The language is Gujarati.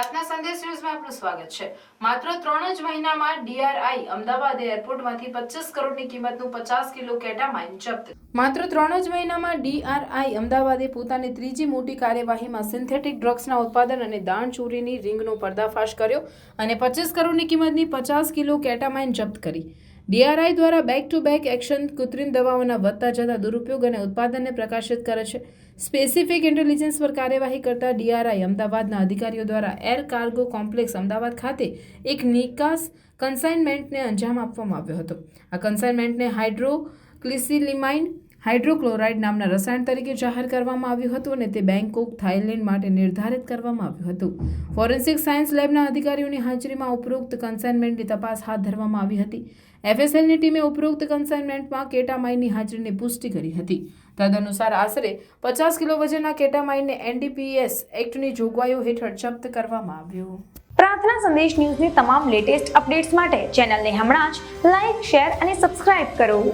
પ્રાર્થના સંદેશ ન્યૂઝમાં આપનું સ્વાગત છે. માત્ર ત્રણ જ મહિનામાં ડીઆરઆઈ અમદાવાદ એરપોર્ટમાંથી પચીસ કરોડની કિંમતનું પચાસ કિલો કેટામાઇન જપ્ત. માત્ર ત્રણ જ મહિનામાં ડીઆરઆઈ અમદાવાદે પોતાની ત્રીજી મોટી કાર્યવાહીમાં સિન્થેટિક ડ્રગ્સના ઉત્પાદન અને દાણ ચોરીની રિંગનો પર્દાફાશ કર્યો અને પચીસ કરોડની કિંમતની પચાસ કિલો કેટામાઇન જપ્ત કરી. ડીઆરઆઈ દ્વારા બેક ટુ બેક એક્શન કૃત્રિમ દવાઓના વધતા જતા દુરુપયોગ અને ઉત્પાદનને પ્રકાશિત કરે છે. સ્પેસિફિક ઇન્ટેલિજન્સ પર કાર્યવાહી કરતા ડીઆરઆઈ અમદાવાદના અધિકારીઓ દ્વારા એર કાર્ગો કોમ્પ્લેક્સ અમદાવાદ ખાતે એક નિકાસ કન્સાઇનમેન્ટને અંજામ આપવામાં આવ્યો હતો. આ કન્સાઇનમેન્ટને હાઇડ્રોક્લિસિલિમાઇન હાઇડ્રોક્લોરાઇડ નામના રસાયણ તરીકે જાહેર કરવામાં આવ્યું હતું અને તે બેંકોક થાઇલેન્ડ માટે નિર્ધારિત કરવામાં આવ્યું હતું. ફોરેન્સિક સાયન્સ લેબના અધિકારીઓની હાજરીમાં ઉપરોક્ત કન્સાઇનમેન્ટની તપાસ હાથ ધરવામાં આવી હતી. એફએસએલની ટીમે ઉપરોક્ત કન્સાઇનમેન્ટમાં કેટામાઇનની હાજરીની પુષ્ટિ કરી હતી. તદનુસાર આશરે પચાસ કિલો વજનના કેટામાઇનને એનડીપીએસ એક્ટની જોગવાઈઓ હેઠળ જપ્ત કરવામાં આવ્યું. પ્રાર્થના સંદેશ ન્યૂઝની તમામ લેટેસ્ટ અપડેટ્સ માટે ચેનલને હમણાં જ લાઇક, શેર અને સબસ્ક્રાઇબ કરો.